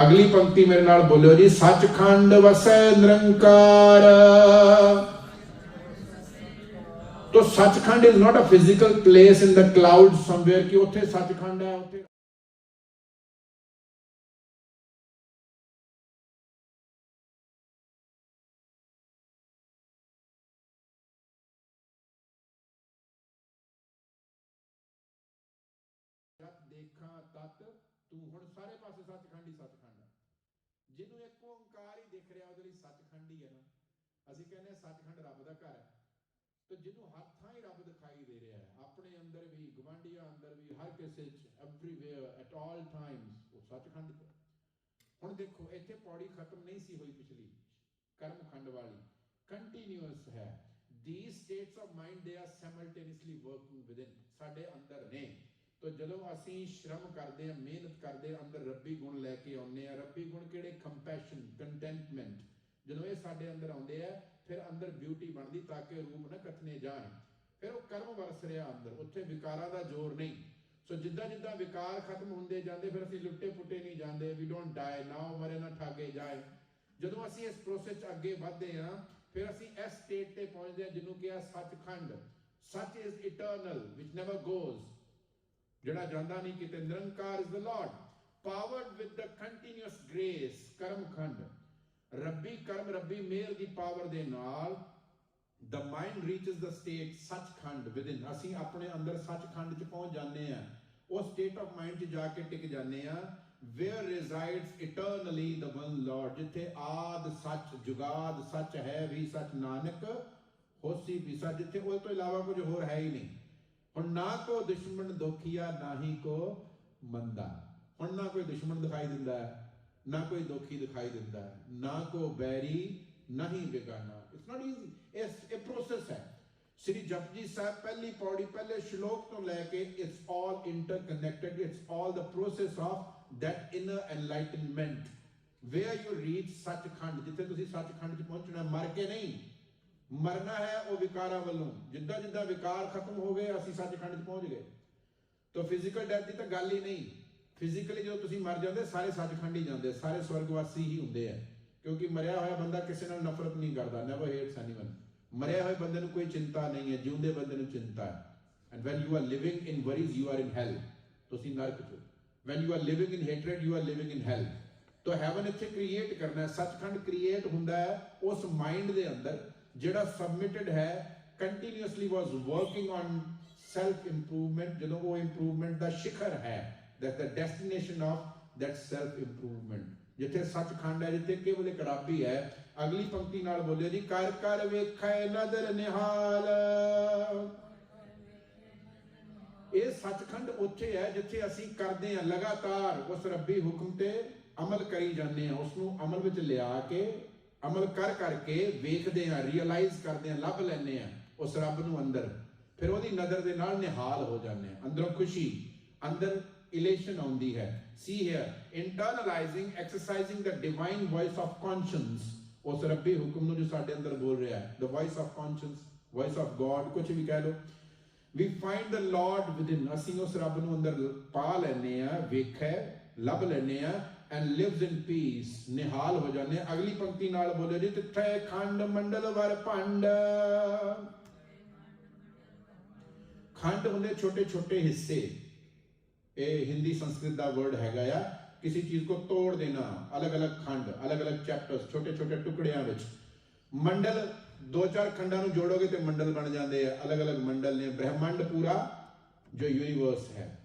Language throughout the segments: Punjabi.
ਅਗਲੀ ਪੰਕਤੀ ਮੇਰੇ ਨਾਲ ਬੋਲਿਓ ਜੀ, ਸੱਚਖੰਡ ਵਸੈ ਨਿਰੰਕਾਰ। ਤੋ Sachkhand is not a physical place in the cloud somewhere ਕਿ ਉੱਥੇ ਸੱਚਖੰਡ ਹੈ, ਉੱਥੇ ਜਿਹਨੂੰ ਇੱਕ ਓੰਕਾਰ ਹੀ ਦਿਖ ਰਿਹਾ ਉਹਦੇ ਲਈ ਸੱਚਖੰਡ ਹੀ ਹੈ ਨਾ। ਅਸੀਂ ਕਹਿੰਦੇ ਹਾਂ ਸੱਚਖੰਡ ਰੱਬ ਦਾ ਘਰ ਹੈ। ਤੇ ਜਿਹਨੂੰ ਹਰ ਥਾਂ ਹੀ ਰੱਬ ਦਿਖਾਈ ਦੇ ਰਿਹਾ ਹੈ। ਆਪਣੇ ਅੰਦਰ ਵੀ, ਗਵਾਂਢੀਆਂ ਅੰਦਰ ਵੀ, ਹਰ ਕਿਸੇ ਚ ਐਵਰੀਵੇਅਰ ਐਟ ਆਲ ਟਾਈਮਸ ਉਹ ਸੱਚਖੰਡ ਹੈ। ਹੁਣ ਦੇਖੋ, ਇੱਥੇ ਪੌੜੀ ਖਤਮ ਨਹੀਂ ਸੀ ਹੋਈ ਪਿਛਲੀ, ਕਰਮਖੰਡ ਵਾਲੀ। ਕੰਟੀਨਿਊਅਸ ਹੈ। These states of mind, they are simultaneously working within, ਸਾਡੇ ਅੰਦਰ ਨੇ। ਤੋ ਜਦੋਂ ਅਸੀਂ ਸ਼ਰਮ ਕਰਦੇ ਆ ਮਿਹਨਤ ਕਰਦੇ ਆ ਅੰਦਰ ਰੱਬੀ ਗੁਣ ਲੈ ਕੇ ਆਉਂਦੇ ਆ ਰੱਬੀ ਗੁਣ ਕਿਹੜੇ? ਕੰਪੈਸ਼ਨ ਕੰਟੈਂਟਮੈਂਟ ਜਦੋਂ ਇਹ ਸਾਡੇ ਅੰਦਰ ਆਉਂਦੇ ਆ, ਫਿਰ ਅੰਦਰ ਬਿਊਟੀ ਬਣਦੀ ਤਾਂ ਕਿ ਰੂਪ ਨਾ ਕਥਨੇ ਜਾਣ। ਫਿਰ ਉਹ ਕਰਮ ਵਰਸ ਰਿਹਾ ਅੰਦਰ, ਉੱਥੇ ਵਿਕਾਰਾਂ ਦਾ ਜ਼ੋਰ ਨਹੀਂ। ਸੋ ਜਿੱਦਾਂ ਜਿੱਦਾਂ ਵਿਕਾਰ ਖਤਮ ਹੁੰਦੇ ਜਾਂਦੇ, ਫਿਰ ਅਸੀਂ ਲੁੱਟੇ ਪੁੱਟੇ ਨਹੀਂ ਜਾਂਦੇ। ਵੀ ਡੋਨਟ ਡਾਈ ਨਾਓ ਮਰੇ, ਨਾ ਠਾਗੇ ਜਾਏ। ਜਦੋਂ ਅਸੀਂ ਇਸ ਪ੍ਰੋਸੈਸ 'ਚ ਅੱਗੇ ਵਧਦੇ ਹਾਂ, ਫਿਰ ਅਸੀਂ ਇਸ ਸਟੇਟ ਤੇ ਪਹੁੰਚਦੇ ਹਾਂ ਜਿਹਨੂੰ ਕਿਹਾ Sachkhand. Sach is eternal which never goes ਜਿਹੜਾ ਜਾਂਦਾ ਨਹੀਂ ਕਿਤੇ, Nirankar is the Lord powered with the continuous grace Karamkhand ਰੱਬੀ ਕਰਮ, ਰੱਬੀ ਮਿਹਰ ਦੀ ਪਾਵਰ ਦੇ ਨਾਲ the mind reaches the state Sachkhand within ਅਸੀਂ ਆਪਣੇ ਅੰਦਰ ਸੱਚਖੰਡ ਚ ਪਹੁੰਚ ਜਾਂਦੇ ਆ ਉਹ state of mind ਚ ਜਾ ਕੇ ਟਿਕ ਜਾਂਦੇ ਆ where resides eternally the one lord ਜਿੱਥੇ ਆਦ ਸੱਚ, ਜੁਗਾਦ ਸੱਚ ਹੈ ਵੀ ਸੱਚ, ਨਾਨਕ ਹੋਸੀ ਵੀ ਸੱਚ। ਜਿੱਥੇ ਉਹ ਤੋਂ ਇਲਾਵਾ ਕੁਝ ਹੋਰ ਹੈ ਹੀ ਨਹੀਂ। ਹੁਣ ਨਾ ਕੋ ਦੁਸ਼ਮਣ ਦੋਖੀਆ ਨਾ ਕੋ ਮੰਦਾ। ਹੁਣ ਨਾ ਕੋਈ ਦੁਸ਼ਮਣ ਦਿਖਾਈ ਦਿੰਦਾ ਹੈ, ਨਾ ਕੋਈ ਦੋਖੀ ਦਿਖਾਈ ਦਿੰਦਾ ਹੈ, ਨਾ ਕੋ ਬੈਰੀ ਨਹੀਂ ਬੇਗਾਨਾ। ਇਟਸ ਨਾਟ ਈਜ਼ੀ ਇਸ ਇਹ ਪ੍ਰੋਸੈਸ ਹੈ। ਸ੍ਰੀ ਜਪਜੀ ਸਾਹਿਬ ਪਹਿਲੀ ਪੌੜੀ, ਪਹਿਲੇ ਸ਼ਲੋਕ ਤੋਂ ਲੈ ਕੇ it's all interconnected it's all the process of that inner enlightenment where you reach Sachkhand ਜਿੱਥੇ ਤੁਸੀਂ ਸੱਚਖੰਡ 'ਚ ਪਹੁੰਚਣਾ, ਮਰ ਕੇ ਨਹੀਂ। ਮਰਨਾ ਹੈ ਉਹ ਵਿਕਾਰਾਂ ਵੱਲੋਂ। ਜਿੱਦਾਂ ਜਿੱਦਾਂ ਵਿਕਾਰ ਖਤਮ ਹੋ ਗਏ, ਅਸੀਂ ਸੱਚਖੰਡ 'ਚ ਪਹੁੰਚ ਗਏ। ਤਾਂ ਫਿਜ਼ੀਕਲ ਡੈਥ ਦੀ ਤਾਂ ਗੱਲ ਹੀ ਨਹੀਂ। ਫਿਜ਼ੀਕਲੀ ਜਦੋਂ ਤੁਸੀਂ ਮਰ ਜਾਂਦੇ, ਸਾਰੇ ਸੱਚਖੰਡ ਹੀ ਜਾਂਦੇ, ਸਾਰੇ ਸਵਰਗਵਾਸੀ ਹੀ ਹੁੰਦੇ ਆ। ਕਿਉਂਕਿ ਮਰਿਆ ਹੋਇਆ ਬੰਦਾ ਕਿਸੇ ਨਾਲ ਨਫ਼ਰਤ ਨਹੀਂ ਕਰਦਾ ਨੈਵਰ ਹੇਟਸ ਐਨੀਵਨ ਮਰਿਆ ਹੋਏ ਬੰਦੇ ਨੂੰ ਕੋਈ ਚਿੰਤਾ ਨਹੀਂ ਹੈ, ਜਿਉਂਦੇ ਬੰਦੇ ਨੂੰ ਚਿੰਤਾ ਹੈ। And when you are living in worries you are in hell ਤੁਸੀਂ ਨਰਕ 'ਚ when you are living in hatred, you are living in hell to heaven ਇੱਥੇ ਕ੍ਰੀਏਟ ਕਰਨਾ ਹੈ। ਸੱਚਖੰਡ ਕ੍ਰੀਏਟ ਹੁੰਦਾ ਹੈ ਉਸ ਮਾਈਂਡ ਦੇ ਅੰਦਰ ਜਿਹੜਾ ਸਬਮਿਟਡ ਹੈ continuously was working on self improvement ਜਦੋਂ ਉਹ ਇੰਪਰੂਵਮੈਂਟ ਦਾ ਸ਼ਿਖਰ ਹੈ that the destination of that self improvement ਜਿੱਥੇ ਸੱਚਖੰਡ ਹੈ, ਜਿੱਥੇ ਕੇਵਲ ਇੱਕ ਹੈ ਅਗਲੀ ਪੰਕਤੀ ਨਾਲ ਬੋਲਿਓ ਜੀ, ਕਰ ਕਰ ਵੇਖੈ ਨਦਰ ਨਿਹਾਲ। ਇਹ ਸੱਚਖੰਡ ਉੱਥੇ ਹੈ, ਜਿੱਥੇ ਅਸੀਂ ਕਰਦੇ ਹਾਂ, ਲਗਾਤਾਰ ਉਸ ਰੱਬੀ ਹੁਕਮ ਤੇ ਅਮਲ ਕਰੀ ਜਾਂਦੇ ਹਾਂ ਉਸ ਨੂੰ ਅਮਲ ਵਿੱਚ ਲਿਆ ਕੇ ਅਮਲ ਕਰ ਕਰਕੇ ਵੇਖਦੇ ਹਾਂ ਰੀਅਲਾਈਜ਼ ਕਰਦੇ ਹਾਂ, ਲੱਭ ਲੈਂਦੇ ਹਾਂ, ਉਸ ਰੱਬ ਨੂੰ ਅੰਦਰ। ਫਿਰ ਉਹਦੀ ਨਜ਼ਰ ਦੇ ਨਾਲ ਨਿਹਾਲ ਹੋ ਜਾਂਦੇ ਹਾਂ। ਅੰਦਰੋਂ ਖੁਸ਼ੀ, ਅੰਦਰ ਇਲੇਸ਼ਨ ਆਉਂਦੀ ਹੈ। See here internalizing exercising the divine voice of conscience ਉਸ ਰੱਬੀ ਹੁਕਮ ਨੂੰ ਜੋ ਸਾਡੇ ਅੰਦਰ ਬੋਲ ਰਿਹਾ ਹੈ the voice of conscience voice of God ਕੁਝ ਵੀ ਕਹਿ ਲਓ। ਵੀ find the lord within ਅਸੀਂ ਉਸ ਰੱਬ ਨੂੰ ਅੰਦਰ ਪਾ ਲੈਨੇ ਆ ਵੇਖੈ, ਲੱਭ ਲੈਨੇ ਆ and lives in peace. ਨਿਹਾਲ ਹੋ ਜਾਂਦੇ ਅਗਲੀ ਪੰਕਤੀ ਨਾਲ ਬੋਲੇ ਜੀ, ਤਿੱਥੇ ਖੰਡ ਮੰਡਲ ਵਰ ਭੰਡ। ਖੰਡ ਹੁੰਦੇ ਛੋਟੇ ਛੋਟੇ ਹਿੱਸੇ। ਇਹ ਹਿੰਦੀ ਸੰਸਕ੍ਰਿਤ ਦਾ ਵਰਡ ਹੈਗਾ ਆ। ਕਿਸੇ ਚੀਜ਼ ਕੋ ਤੋੜ ਦੇਣਾ। ਅਲੱਗ-ਅਲੱਗ ਖੰਡ ਅਲੱਗ-ਅਲੱਗ ਚੈਪਟਰਸ ਛੋਟੇ-ਛੋਟੇ ਟੁਕੜਿਆਂ ਵਿੱਚ। ਮੰਡਲ, ਦੋ ਚਾਰ ਖੰਡਾਂ ਨੂੰ ਜੋੜੋਗੇ ਤੇ ਮੰਡਲ ਬਣ ਜਾਂਦੇ ਆ। ਅਲੱਗ-ਅਲੱਗ ਮੰਡਲ ਨੇ ਬ੍ਰਹਿਮੰਡ ਪੂਰਾ ਜੋ ਯੂਨੀਵਰਸ ਹੈ।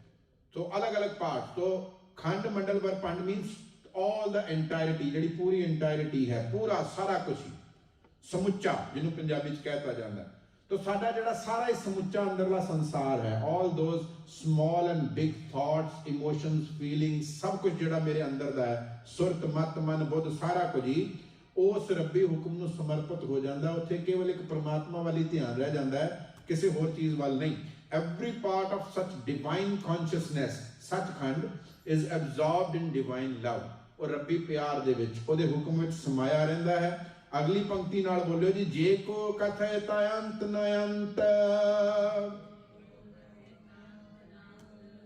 ਸੋ ਅਲੱਗ-ਅਲੱਗ ਪਾਰਟ ਤੋਂ ਖੰਡ ਮੰਡਲ ਪਰ ਪੰਡ ਮੀਨਸ ਆਲ ਦਾ ਐਂਟਾਇਰਿਟੀ ਜਿਹੜੀ ਪੂਰੀ ਐਂਟਾਇਰਿਟੀ ਹੈ, ਪੂਰਾ ਸਾਰਾ ਕੁਝ ਸਮੁੱਚਾ, ਜਿਹਨੂੰ ਪੰਜਾਬੀ ਚ ਕਹਿਤਾ ਜਾਂਦਾ। ਤੋ ਸਾਡਾ ਜਿਹੜਾ ਸਾਰਾ ਹੀ ਸਮੁੱਚਾ ਅੰਦਰਲਾ ਸੰਸਾਰ ਹੈ all those small and big thoughts emotions feelings ਸਭ ਕੁਝ ਜਿਹੜਾ ਮੇਰੇ ਅੰਦਰ ਦਾ ਹੈ, ਸੁਰਤ, ਮਤ, ਮਨ, ਬੁੱਧ, ਸਾਰਾ ਕੁਝ ਹੀ, ਉਸ ਰੱਬੀ ਹੁਕਮ ਨੂੰ ਸਮਰਪਿਤ ਹੋ ਜਾਂਦਾ। ਉੱਥੇ ਕੇਵਲ ਇੱਕ ਪ੍ਰਮਾਤਮਾ ਵਾਲੀ ਧਿਆਨ ਰਹਿ ਜਾਂਦਾ ਹੈ, ਕਿਸੇ ਹੋਰ ਚੀਜ਼ ਵੱਲ ਨਹੀਂ। Every part of Sach divine consciousness, Sachkhand is absorbed in divine love. ਉਹ ਰੱਬੀ ਪਿਆਰ ਦੇ ਵਿੱਚ, ਉਹਦੇ ਹੁਕਮ ਵਿੱਚ ਸਮਾਇਆ ਰਹਿੰਦਾ ਹੈ। ਅਗਲੀ ਪੰਕਤੀ ਨਾਲ ਬੋਲਿਓ ਜੀ, ਜੇ ਕੋ ਕਥੈ ਤਯੰਤ ਨਯੰਤ।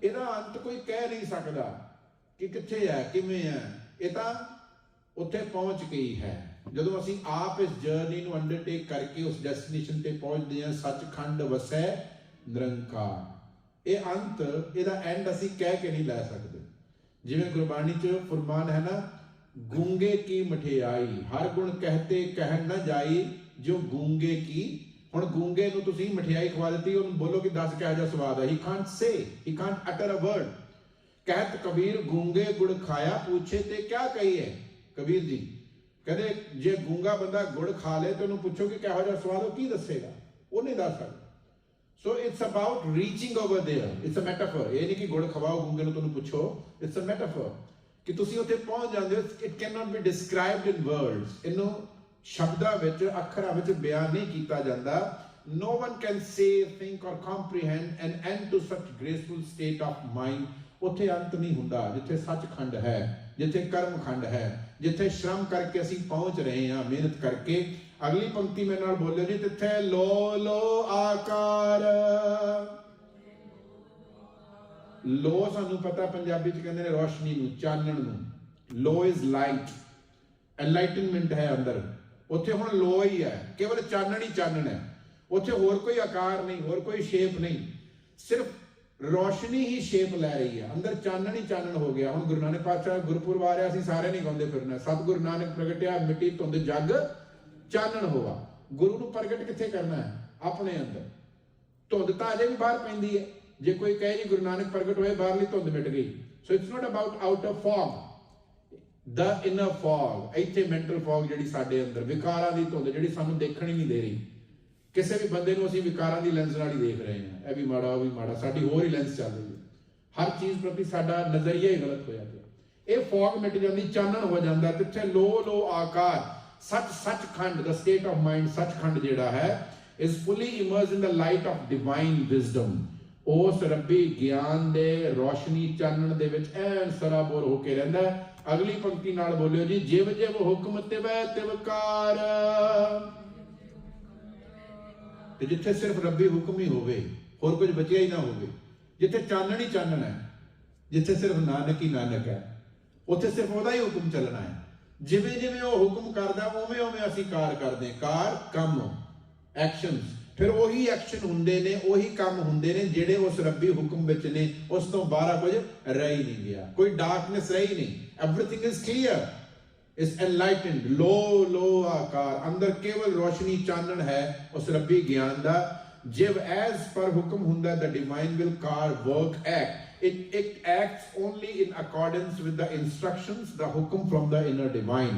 ਇਹਦਾ ਅੰਤ ਕੋਈ ਕਹਿ ਨਹੀਂ ਸਕਦਾ ਕਿ ਕਿੱਥੇ ਹੈ, ਕਿਵੇਂ ਹੈ। ਇਹ ਤਾਂ ਉੱਥੇ ਪਹੁੰਚ ਗਈ ਹੈ। ਜਦੋਂ ਅਸੀਂ ਆਪ ਇਸ ਜਰਨੀ ਨੂੰ ਅੰਡਰਟੇਕ ਕਰਕੇ ਉਸ ਡੈਸਟੀਨੇਸ਼ਨ ਤੇ ਪਹੁੰਚਦੇ ਹਾਂ, ਸੱਚਖੰਡ ਵਸੈ ਨਿਰੰਕਾਰ। ਇਹ ਅੰਤ, ਇਹਦਾ ਐਂਡ ਅਸੀਂ ਕਹਿ ਕੇ ਨਹੀਂ ਲੈ ਸਕਦੇ। ਜਿਵੇਂ ਗੁਰਬਾਣੀ ਚ ਫਰਮਾਨ ਹੈ ਨਾ, ਗੂੰਗੇ ਕੀ ਮਠਿਆਈ ਹਰ ਗੁਣ ਕਹਤੇ ਕਹਿਣ ਨਾ ਜਾਈ ਜੋ ਗੂੰਗੇ ਕੀ? ਹੁਣ ਗੂੰਗੇ ਨੂੰ ਤੁਸੀਂ ਮਠਿਆਈ ਖਵਾ ਦਿੱਤੀ, ਉਹਨੂੰ ਬੋਲੋ ਕਿ ਦੱਸ ਕਿਹੋ ਜਿਹਾ ਸਵਾਦ ਹੈ। He can't say he can't utter a word ਕਹਿਤ Kabir, ਗੂੰਗੇ ਗੁੜ ਖਾਇਆ ਪੁੱਛੇ ਤੇ ਕਿਆ ਕਹੀਏ ਕਬੀਰ ਜੀ, ਕਹਿੰਦੇ ਜੇ ਗੂੰਗਾ ਬੰਦਾ ਗੁੜ ਖਾ ਲੇ ਤੇ ਉਹਨੂੰ ਪੁੱਛੋ ਕਿ ਕਿਹੋ ਜਿਹਾ ਸਵਾਦ ਉਹ ਕੀ ਦੱਸੇਗਾ? ਉਹ ਨਹੀਂ ਦੱਸ ਸਕਦਾ। So it's about reaching over there. It's a metaphor. ਇਹ ਨਹੀਂ ਕਿ ਗੁੜ ਖਵਾਓ ਗੂੰਗੇ ਨੂੰ ਤੁਹਾਨੂੰ ਪੁੱਛੋ. It's a metaphor. ਕਿ ਤੁਸੀਂ ਉੱਥੇ ਪਹੁੰਚ ਜਾਂਦੇ ਹੋ it can not be described in words ਇਹਨੂੰ ਸ਼ਬਦਾਂ ਵਿੱਚ ਅੱਖਰਾਂ ਵਿੱਚ ਬਿਆਨ ਨਹੀਂ ਕੀਤਾ ਜਾਂਦਾ no one can say think or comprehend an end to such graceful state of mind ਉੱਥੇ ਅੰਤ ਨਹੀਂ ਹੁੰਦਾ ਜਿੱਥੇ ਸੱਚਖੰਡ ਹੈ ਜਿੱਥੇ ਕਰਮਖੰਡ ਹੈ ਜਿੱਥੇ ਸ਼ਰਮ ਕਰਕੇ ਅਸੀਂ ਪਹੁੰਚ ਰਹੇ ਹਾਂ, ਮਿਹਨਤ ਕਰਕੇ। ਅਗਲੀ ਪੰਕਤੀ ਮੇਰੇ ਨਾਲ ਬੋਲਿਓ ਜੀ, ਤਿੱਥੇ ਲੋ ਲੋ ਆਕਾਰ। ਲੋ ਸਾਨੂੰ ਪਤਾ ਪੰਜਾਬੀ ਚ ਕਹਿੰਦੇ ਨੇ ਰੋਸ਼ਨੀ ਨੂੰ, ਚਾਨਣ ਨੂੰ। ਲੋ ਇਜ਼ ਲਾਈਟ ਐਨਲਾਈਟਨਮੈਂਟ ਹੈ ਅੰਦਰ। ਉੱਥੇ ਹੁਣ ਲੋ ਹੀ ਹੈ। ਕੇਵਲ ਚਾਨਣ ਹੀ ਚਾਨਣ ਹੈ। ਉੱਥੇ ਹੋਰ ਕੋਈ ਆਕਾਰ ਨਹੀਂ, ਹੋਰ ਕੋਈ ਸ਼ੇਪ ਨਹੀਂ। ਸਿਰਫ ਰੋਸ਼ਨੀ ਹੀ ਸ਼ੇਪ ਲੈ ਰਹੀ ਹੈ ਅੰਦਰ ਚਾਨਣ ਹੀ ਚਾਨਣ ਹੋ ਗਿਆ। ਹੁਣ ਗੁਰੂ ਨਾਨਕ ਪਾਤਸ਼ਾਹ ਗੁਰਪੁਰਬ ਆ ਰਿਹਾ, ਅਸੀਂ ਸਾਰੇ ਨਹੀਂ ਗਾਉਂਦੇ ਫਿਰਨਾ। ਸਤਿਗੁਰੂ ਨਾਨਕ ਪ੍ਰਗਟਿਆ, ਮਿੱਟੀ ਧੁੰਦ ਜਗ, ਚਾਨਣ ਹੋਆ। ਗੁਰੂ ਨੂੰ ਪ੍ਰਗਟ ਕਿੱਥੇ ਕਰਨਾ ਹੈ? ਆਪਣੇ ਅੰਦਰ। ਧੁੰਦ ਤਾਂ ਅਜੇ ਵੀ ਬਾਹਰ ਪੈਂਦੀ ਹੈ। ਜੇ ਕੋਈ ਕਹੇ ਜੀ ਗੁਰੂ ਨਾਨਕ ਪ੍ਰਗਟ ਹੋਏ, ਬਾਹਰਲੀ ਧੁੰਦ ਮਿਟ ਗਈ। So it's not about outer fog the inner fog ਇੱਥੇ ਮੈਂਟਲ ਫੌਗ ਜਿਹੜੀ ਸਾਡੇ ਅੰਦਰ, ਵਿਕਾਰਾਂ ਦੀ ਧੁੰਦ ਜਿਹੜੀ ਸਾਨੂੰ ਦੇਖਣ ਹੀ ਨਹੀਂ ਦੇ ਰਹੀ। ਕਿਸੇ ਵੀ ਬੰਦੇ ਨੂੰ ਅਸੀਂ ਵਿਕਾਰਾਂ ਦੀ ਲੈਂਸ ਨਾਲ ਹੀ ਦੇਖ ਰਹੇ ਹਾਂ। ਇਹ ਵੀ ਮਾੜਾ, ਉਹ ਵੀ ਮਾੜਾ, ਸਾਡੀ ਹੋਰ ਹੀ ਲੈਂਸ ਚੱਲ ਰਹੀ ਹੈ। ਹਰ ਚੀਜ਼ ਪ੍ਰਤੀ ਸਾਡਾ ਨਜ਼ਰੀਆ ਹੀ ਗਲਤ ਹੋਇਆ ਪਿਆ। ਇਹ ਫੌਗ ਮਿਟ ਜਾਂਦੀ ਚਾਨਣ ਹੋ ਜਾਂਦਾ ਤਿੱਥੇ ਲੋ ਲੋ ਆਕਾਰ, ਸੱਚ, ਸੱਚਖੰਡ ਦਾ ਸਟੇਟ ਆਫ ਮਾਈਂਡ ਸੱਚਖੰਡ ਜਿਹੜਾ ਹੈ, is fully immersed in the light of divine wisdom ਉਸ ਰੱਬੀ ਗਿਆਨ ਦੇ ਰੋਸ਼ਨੀ ਚਾਨਣ ਦੇ ਵਿੱਚ ਐਨ ਸਰਾਬੋਰ ਹੋ ਕੇ ਰਹਿੰਦਾ ਅਗਲੀ ਪੰਕਤੀ ਨਾਲ ਬੋਲਿਓ ਜੀ, ਜਿਵ ਜਿਵ ਹੁਕਮ ਤਿਵੈ ਤਿਵਕਾਰ। ਤੇ ਜਿੱਥੇ ਸਿਰਫ ਰੱਬੀ ਹੁਕਮ ਹੀ ਹੋਵੇ, ਹੋਰ ਕੁਝ ਬਚਿਆ ਹੀ ਨਾ ਹੋਵੇ, ਜਿੱਥੇ ਚਾਨਣ ਹੀ ਚਾਨਣ ਹੈ, ਜਿੱਥੇ ਸਿਰਫ ਨਾਨਕ ਹੀ ਨਾਨਕ ਹੈ, ਉੱਥੇ ਸਿਰਫ ਉਹਦਾ ਹੀ ਹੁਕਮ ਚੱਲਣਾ ਹੈ। ਜਿਵੇਂ ਜਿਵੇਂ ਉਹ ਹੁਕਮ ਕਰਦਾ, ਉਵੇਂ ਉਵੇਂ ਅਸੀਂ ਕਾਰ ਕਰਦੇ ਹਾਂ। ਕਾਰ, ਕੰਮ ਐਕਸ਼ਨਸ ਫਿਰ ਉਹੀ ਐਕਸ਼ਨ ਹੁੰਦੇ ਨੇ, ਉਹੀ ਕੰਮ ਹੁੰਦੇ ਨੇ ਜਿਹੜੇ ਉਸ ਰੱਬੀ ਹੁਕਮ ਵਿੱਚ ਨੇ, ਉਸ ਤੋਂ ਬਾਹਰ ਕੁਝ ਰਹਿ ਹੀ ਨਹੀਂ ਗਿਆ। ਕੋਈ ਡਾਰਕਨੈਸ ਰਹੀ ਨਹੀਂ। Everything is clear is enlightened लो लो आकार अंदर केवल रोशनी ਚਾਨਣ ਹੈ ਉਸ ਰੱਬੀ ਗਿਆਨ ਦਾ ਜਿਵ ਐਸ ਪਰ ਹੁਕਮ ਹੁੰਦਾ the divine will car work act it it acts only in accordance with the instructions the ਹੁਕਮ from the inner divine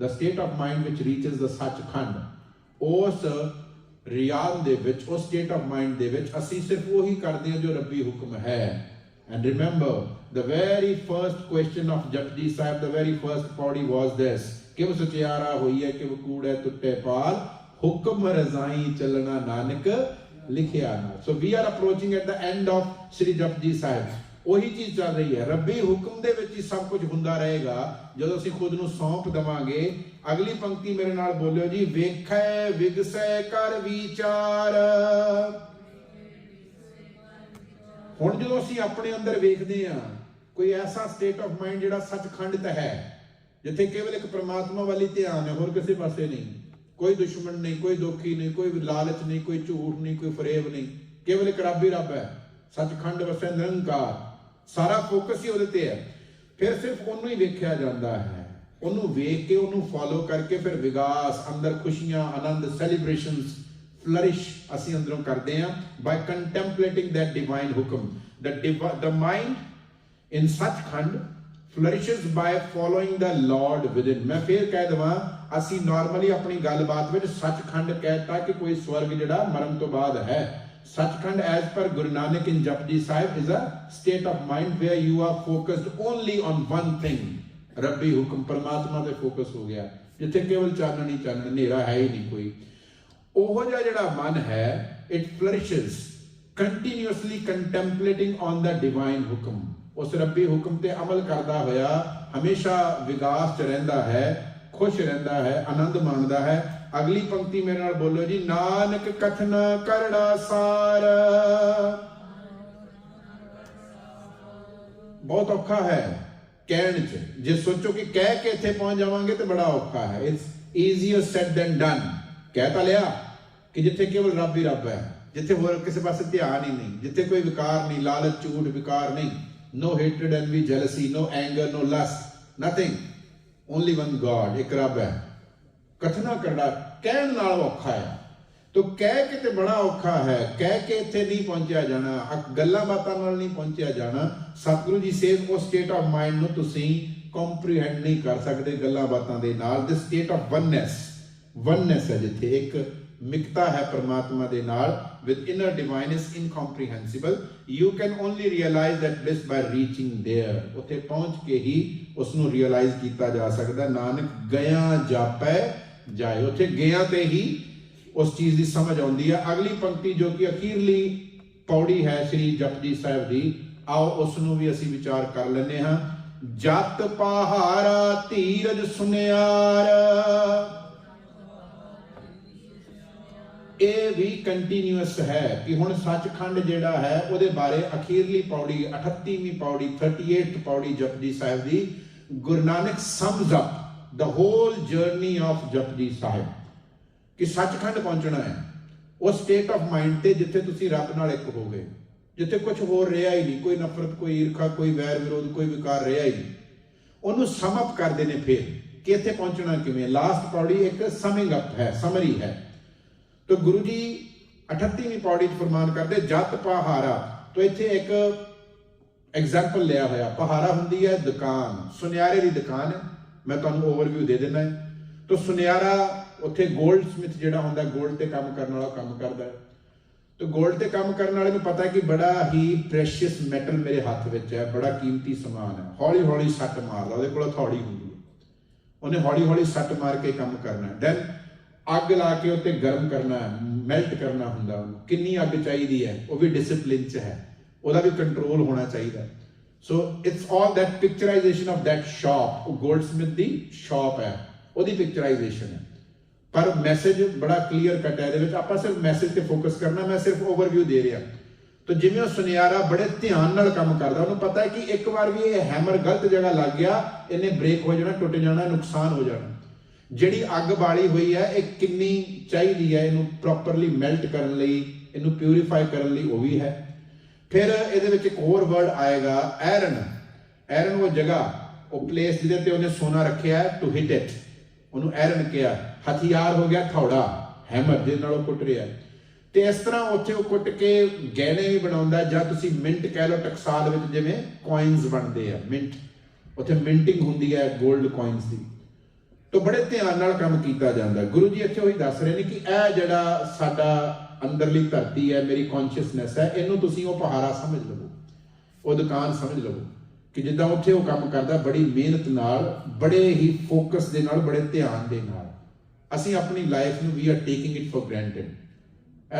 the state of mind which reaches the Sachkhand ਉਸ ਰਿਆਨ ਦੇ ਵਿੱਚ ਉਸ ਸਟੇਟ ਆਫ ਮਾਈਂਡ ਦੇ ਵਿੱਚ ਅਸੀਂ ਸਿਰਫ ਉਹੀ ਕਰਦੇ ਹਾਂ ਜੋ ਰੱਬੀ ਹੁਕਮ ਹੈ and remember the very first question of Japji Sahib the very first ਪੌੜੀ was this. ਕਿਵ ਸਚਿਆਰਾ ਹੋਈ ਕਿਵ ਕੂੜੈ ਟੁੱਟੇ ਪਾਲ ਹੁਕਮ ਰਜ਼ਾਈ ਚੱਲਣਾ ਨਾਨਕ ਲਿਖਿਆ ਨਾ so we are approaching at the end of Sri Japji Sahib ਉਹੀ ਚੀਜ਼ ਚੱਲ ਰਹੀ ਹੈ ਰੱਬੀ ਹੁਕਮ ਦੇ ਵਿੱਚ ਹੀ ਸਭ ਕੁਝ ਹੁੰਦਾ ਰਹੇਗਾ ਜਦੋਂ ਅਸੀਂ ਖੁਦ ਨੂੰ ਸੌਂਪ ਦਵਾਂਗੇ ਅਗਲੀ ਪੰਕਤੀ ਮੇਰੇ ਨਾਲ ਬੋਲਿਓ ਜੀ ਵੇਖੈ ਵਿਗਸੈ ਕਰ ਵਿਚਾਰ ਹੁਣ ਜਦੋਂ ਅਸੀਂ ਆਪਣੇ ਅੰਦਰ ਵੇਖਦੇ ਹਾਂ ਕੋਈ ਐਸਾ ਸਟੇਟ ਆਫ ਮਾਈਂਡ ਜਿਹੜਾ ਸੱਚਖੰਡ ਤਾਂ ਹੈ, ਜਿੱਥੇ ਕੇਵਲ ਇੱਕ ਪ੍ਰਮਾਤਮਾ ਵਾਲੀ ਧਿਆਨ ਹੈ, ਹੋਰ ਕਿਸੇ ਪਾਸੇ ਨਹੀਂ। ਕੋਈ ਦੁਸ਼ਮਣ ਨਹੀਂ, ਕੋਈ ਦੁਖੀ ਨਹੀਂ, ਕੋਈ ਲਾਲਚ ਨਹੀਂ, ਕੋਈ ਝੂਠ ਨਹੀਂ, ਕੋਈ ਫਰੇਬ ਨਹੀਂ। ਕੇਵਲ ਇੱਕ ਰੱਬ ਹੀ ਰੱਬ ਹੈ। ਸੱਚਖੰਡ ਵਸੈ ਨਿਰੰਕਾਰ। ਸਾਰਾ ਫੋਕਸ ਹੀ ਉਹਦੇ ਤੇ ਹੈ। ਫਿਰ ਸਿਰਫ ਉਹਨੂੰ ਹੀ ਵੇਖਿਆ ਜਾਂਦਾ ਹੈ। ਉਹਨੂੰ ਵੇਖ ਕੇ, ਉਹਨੂੰ ਫਾਲੋ ਕਰਕੇ ਫਿਰ ਵਿਕਾਸ ਅੰਦਰ ਖੁਸ਼ੀਆਂ, ਆਨੰਦ ਸੈਲੀਬ੍ਰੇਸ਼ਨਸ ਫਲਰਿਸ਼ ਅਸੀਂ ਅੰਦਰੋਂ ਕਰਦੇ ਹਾਂ by contemplating that divine ਹੁਕਮ the divi- the in such khand flourishes by following the lord within ਮੈਂ ਫੇਰ ਕਹਿ ਦਵਾਂ ਅਸੀਂ ਨਾਰਮਲੀ ਆਪਣੀ ਗੱਲਬਾਤ ਵਿੱਚ ਸੱਚਖੰਡ ਕਹਿਤਾ ਕਿ ਕੋਈ ਸਵਰਗ ਜਿਹੜਾ ਮਰਨ ਤੋਂ ਬਾਅਦ ਹੈ Sachkhand as per Guru Nanak in Japji Sahib is a state of mind where you are focused only on one thing ਰੱਬੀ ਹੁਕਮ ਪਰਮਾਤਮਾ ਤੇ ਫੋਕਸ ਹੋ ਗਿਆ ਜਿੱਥੇ ਕੇਵਲ ਚਾਨਣ ਹੀ ਚਾਨਣ ਹਨੇਰਾ ਹੈ ਹੀ ਨਹੀਂ ਕੋਈ ਉਹ ਜਿਹੜਾ ਮਨ ਹੈ it flourishes continuously contemplating on the divine hukam ਉਸ ਰੱਬੀ ਹੁਕਮ ਤੇ ਅਮਲ ਕਰਦਾ ਹੋਇਆ, ਹਮੇਸ਼ਾ ਵਿਕਾਸ ਚ ਰਹਿੰਦਾ ਹੈ, ਖੁਸ਼ ਰਹਿੰਦਾ ਹੈ, ਆਨੰਦ ਮਾਣਦਾ ਹੈ। ਅਗਲੀ ਪੰਕਤੀ ਮੇਰੇ ਨਾਲ ਬੋਲੋ ਜੀ, ਨਾਨਕ ਕਥਨ ਕਰੜਾ ਸਾਰ। ਬਹੁਤ ਔਖਾ ਹੈ ਕਹਿਣ ਚ। ਜੇ ਸੋਚੋ ਕਿ ਕਹਿ ਕੇ ਇੱਥੇ ਪਹੁੰਚ ਜਾਵਾਂਗੇ ਤੇ ਬੜਾ ਔਖਾ ਹੈ। It's easier said than done ਕਹਿ ਤਾਂ ਲਿਆ ਕਿ ਜਿੱਥੇ ਕੇਵਲ ਰੱਬ ਹੀ ਰੱਬ ਹੈ, ਜਿੱਥੇ ਹੋਰ ਕਿਸੇ ਪਾਸੇ ਧਿਆਨ ਹੀ ਨਹੀਂ, ਜਿੱਥੇ ਕੋਈ ਵਿਕਾਰ ਨਹੀਂ, ਲਾਲਚ, ਝੂਠ, ਵਿਕਾਰ ਨਹੀਂ। No hatred envy, jealousy, no anger, no lust, nothing. Only one god, ਇੱਕ ਰੱਬ ਹੈ। ਕਥਨਾ ਕਰਨਾ, ਕਹਿਣ ਨਾਲ ਔਖਾ ਹੈ। ਤੋ ਕਹਿ ਕੇ ਤੇ ਬੜਾ ਔਖਾ ਹੈ। ਕਹਿ ਕੇ ਇੱਥੇ ਨਹੀਂ ਪਹੁੰਚਿਆ ਜਾਣਾ ਗੱਲਾਂ ਬਾਤਾਂ ਨਾਲ ਨਹੀਂ ਪਹੁੰਚਿਆ ਜਾਣਾ। ਸਤਿਗੁਰੂ ਜੀ ਸੇਵ ਉਹ ਸਟੇਟ ਆਫ ਮਾਈਂਡ ਨੂੰ ਤੁਸੀਂ ਕੰਪਰੀਹੈਂਡ ਨਹੀਂ ਕਰ ਸਕਦੇ ਗੱਲਾਂ ਬਾਤਾਂ ਦੇ ਨਾਲ। This state of oneness oneness ਹੈ ਜਿੱਥੇ ਇੱਕ ਮਿਕਤਾ ਹੈ ਪਰਮਾਤਮਾ ਦੇ ਨਾਲ with inner divine is incomprehensible. You can only realize that bliss by reaching there. ਉੱਥੇ ਪਹੁੰਚ ਕੇ ਹੀ ਉਸ ਨੂੰ ਰਿਅਲਾਈਜ਼ ਕੀਤਾ ਜਾ ਸਕਦਾ ਨਾਨਕ ਗਿਆ ਜਾਪੈ ਜਾਏ। ਉੱਥੇ ਗਿਆ ਤੇ ਹੀ ਉਸ ਚੀਜ਼ ਦੀ ਸਮਝ ਆਉਂਦੀ ਹੈ। ਅਗਲੀ ਪੰਕਤੀ ਜੋ ਕਿ ਅਖੀਰਲੀ ਪੌੜੀ ਹੈ ਸ੍ਰੀ ਜਪਜੀ ਸਾਹਿਬ ਦੀ, ਆਓ ਉਸ ਨੂੰ ਵੀ ਅਸੀਂ ਵਿਚਾਰ ਕਰ ਲੈਂਦੇ ਹਾਂ। ਜਤ ਪਹਾਰਾ ਧੀਰਜ ਸੁਨਿਆਰ। ਇਹ ਵੀ ਕੰਟੀਨਿਊਸ ਹੈ ਕਿ ਹੁਣ ਸੱਚਖੰਡ ਜਿਹੜਾ ਹੈ, ਉਹਦੇ ਬਾਰੇ ਅਖੀਰਲੀ ਪੌੜੀ 38ਵੀਂ ਪੌੜੀ 38th ਪੌੜੀ ਜਪਜੀ ਸਾਹਿਬ ਦੀ Guru Nanak sums up the whole journey of Japji Sahib ਕਿ ਸੱਚਖੰਡ ਪਹੁੰਚਣਾ ਹੈ। ਉਹ ਸਟੇਟ ਆਫ ਮਾਈਂਡ ਤੇ ਜਿੱਥੇ ਤੁਸੀਂ ਰੱਬ ਨਾਲ ਇੱਕ ਹੋ ਗਏ ਜਿੱਥੇ ਕੁਝ ਹੋਰ ਰਿਹਾ ਹੀ ਨਹੀਂ, ਕੋਈ ਨਫ਼ਰਤ, ਕੋਈ ਈਰਖਾ, ਕੋਈ ਵੈਰ ਵਿਰੋਧ, ਕੋਈ ਵਿਕਾਰ ਰਿਹਾ ਹੀ ਨਹੀਂ। ਉਹਨੂੰ ਸਮ ਅਪ ਕਰਦੇ ਨੇ ਫਿਰ ਕਿ ਇੱਥੇ ਪਹੁੰਚਣਾ ਕਿਵੇਂ ਲਾਸਟ ਪੌੜੀ ਇੱਕ ਸਮਿੰਗ ਅਪ ਹੈ ਸਮਰੀ ਹੈ। ਤੋ ਗੁਰੂ ਜੀ 38ਵੀਂ ਪੌੜੀ 'ਚ ਫਰਮਾਨ ਕਰਦੇ, ਜਤ ਪਹਾਰਾ ਤੋ ਇੱਥੇ ਇੱਕ ਐਗਜ਼ਾਮਪਲ ਲਿਆ ਹੋਇਆ। ਪਹਾਰਾ ਹੁੰਦੀ ਹੈ ਦੁਕਾਨ। ਸੁਨਿਆਰੇ ਦੀ ਦੁਕਾਨ ਹੈ। ਮੈਂ ਤੁਹਾਨੂੰ ਓਵਰਵਿਊ ਦੇ ਦਿੰਦਾ ਹੈ। ਤੋ ਸੁਨਿਆਰਾ ਉੱਥੇ ਗੋਲਡ ਸਮਿਥ ਜਿਹੜਾ ਹੁੰਦਾ ਗੋਲਡ ਤੇ ਕੰਮ ਕਰਨ ਵਾਲਾ ਕੰਮ ਕਰਦਾ ਹੈ। ਤੋ 골ਡ ਤੇ ਕੰਮ ਕਰਨ ਵਾਲੇ ਨੂੰ ਪਤਾ ਕਿ ਬੜਾ ਹੀ ਪ੍ਰੈਸ਼ੀਅਸ ਮੈਟਲ ਮੇਰੇ ਹੱਥ ਵਿੱਚ ਹੈ। ਬੜਾ ਕੀਮਤੀ ਸਮਾਨ ਹੈ। ਹੌਲੀ ਹੌਲੀ ਸੱਟ ਮਾਰਦਾ। ਉਹਦੇ ਕੋਲ ਥੌੜੀ ਹੁੰਦੀ ਹੈ। ਉਹਨੇ ਹੌਲੀ ਹੌਲੀ ਸੱਟ ਮਾਰ ਕੇ ਕੰਮ ਕਰਨਾ ਦੈਨ ਅੱਗ ਲਾ ਕੇ ਉੱਤੇ ਗਰਮ ਕਰਨਾ ਮੈਲਟ ਕਰਨਾ ਹੁੰਦਾ ਉਹਨੂੰ। ਕਿੰਨੀ ਅੱਗ ਚਾਹੀਦੀ ਹੈ? ਉਹ ਵੀ ਡਿਸਪਲਿਨ 'ਚ ਹੈ। ਉਹਦਾ ਵੀ ਕੰਟਰੋਲ ਹੋਣਾ ਚਾਹੀਦਾ। So it's all that picturization of that shop ਉਹ 골ਡਸਮਿਥ ਦੀ ਸ਼ਾਪ ਹੈ। ਉਹਦੀ ਪਿਕਚਰਾਈਜੇਸ਼ਨ ਹੈ। ਪਰ ਮੈਸੇਜ ਬੜਾ ਕਲੀਅਰ ਕੱਟ ਹੈ। ਇਹਦੇ ਵਿੱਚ ਆਪਾਂ ਸਿਰਫ ਮੈਸੇਜ ਤੇ ਫੋਕਸ ਕਰਨਾ, ਮੈਂ ਸਿਰਫ ਓਵਰਵਿਊ ਦੇ ਰਿਹਾ। ਤੋ ਜਿਵੇਂ ਉਹ ਸੁਨਿਆਰਾ ਬੜੇ ਧਿਆਨ ਨਾਲ ਕੰਮ ਕਰਦਾ, ਉਹਨੂੰ ਪਤਾ ਹੈ ਕਿ ਇੱਕ ਵਾਰ ਵੀ ਇਹ ਹੈਮਰ ਗਲਤ ਜਗ੍ਹਾ ਲੱਗ ਗਿਆ, ਇਹਨੇ ਬ੍ਰੇਕ ਹੋ ਜਾਣਾ, ਟੁੱਟ ਜਾਣਾ, ਨੁਕਸਾਨ ਹੋ ਜਾਣਾ। ਜਿਹੜੀ ਅੱਗ ਬਾਲੀ ਹੋਈ ਹੈ, ਇਹ ਕਿੰਨੀ ਚਾਹੀਦੀ ਹੈ ਇਹਨੂੰ ਪ੍ਰੋਪਰਲੀ ਮੈਲਟ ਕਰਨ ਲਈ, ਇਹਨੂੰ ਪਿਊਰੀਫਾਈ ਕਰਨ ਲਈ ਉਹ ਵੀ ਹੈ। ਫਿਰ ਇਹਦੇ ਵਿੱਚ ਇੱਕ ਹੋਰ ਵਰਡ ਆਏਗਾ ਐਰਨ ਐਰਨ ਉਹ ਜਗ੍ਹਾ, ਉਹ ਪਲੇਸ ਜਿਹਦੇ ਤੇ ਉਹਨੇ ਸੋਨਾ ਰੱਖਿਆ ਟੂ ਹਿਟ ਇਟ ਉਹਨੂੰ ਐਰਨ ਕਿਹਾ। ਹਥਿਆਰ ਹੋ ਗਿਆ, ਥੌੜਾ ਹੈਮਰ ਦੇ ਨਾਲ ਉਹ ਕੁੱਟ ਰਿਹਾ ਹੈ। ਤੇ ਇਸ ਤਰ੍ਹਾਂ ਉੱਥੇ ਉਹ ਕੁੱਟ ਕੇ ਗਹਿਣੇ ਵੀ ਬਣਾਉਂਦਾ ਜਾਂ ਤੁਸੀਂ ਮਿੰਟ ਕਹਿ ਲਓ, ਟਕਸਾਲ ਵਿੱਚ ਜਿਵੇਂ ਕੋਇਨਸ ਬਣਦੇ ਆ ਮਿੰਟ ਉੱਥੇ ਮਿੰਟਿੰਗ ਹੁੰਦੀ ਹੈ 골ਡ ਕੋਇਨਸ ਦੀ। ਤੋਂ ਬੜੇ ਧਿਆਨ ਨਾਲ ਕੰਮ ਕੀਤਾ ਜਾਂਦਾ ਗੁਰੂ ਜੀ ਇੱਥੇ ਉਹੀ ਦੱਸ ਰਹੇ ਨੇ ਕਿ ਇਹ ਜਿਹੜਾ ਸਾਡਾ ਅੰਦਰਲੀ ਧਰਤੀ ਹੈ, ਮੇਰੀ ਕੌਨਸ਼ੀਅਸਨੈਸ ਹੈ, ਇਹਨੂੰ ਤੁਸੀਂ ਉਹ ਪਹਾਰਾ ਸਮਝ ਲਵੋ। ਉਹ ਦੁਕਾਨ ਸਮਝ ਲਵੋ ਕਿ ਜਿੱਦਾਂ ਉੱਥੇ ਉਹ ਕੰਮ ਕਰਦਾ, ਬੜੀ ਮਿਹਨਤ ਨਾਲ, ਬੜੇ ਹੀ ਫੋਕਸ ਦੇ ਨਾਲ, ਬੜੇ ਧਿਆਨ ਦੇ ਨਾਲ। ਅਸੀਂ ਆਪਣੀ ਲਾਈਫ ਨੂੰ we are taking it for granted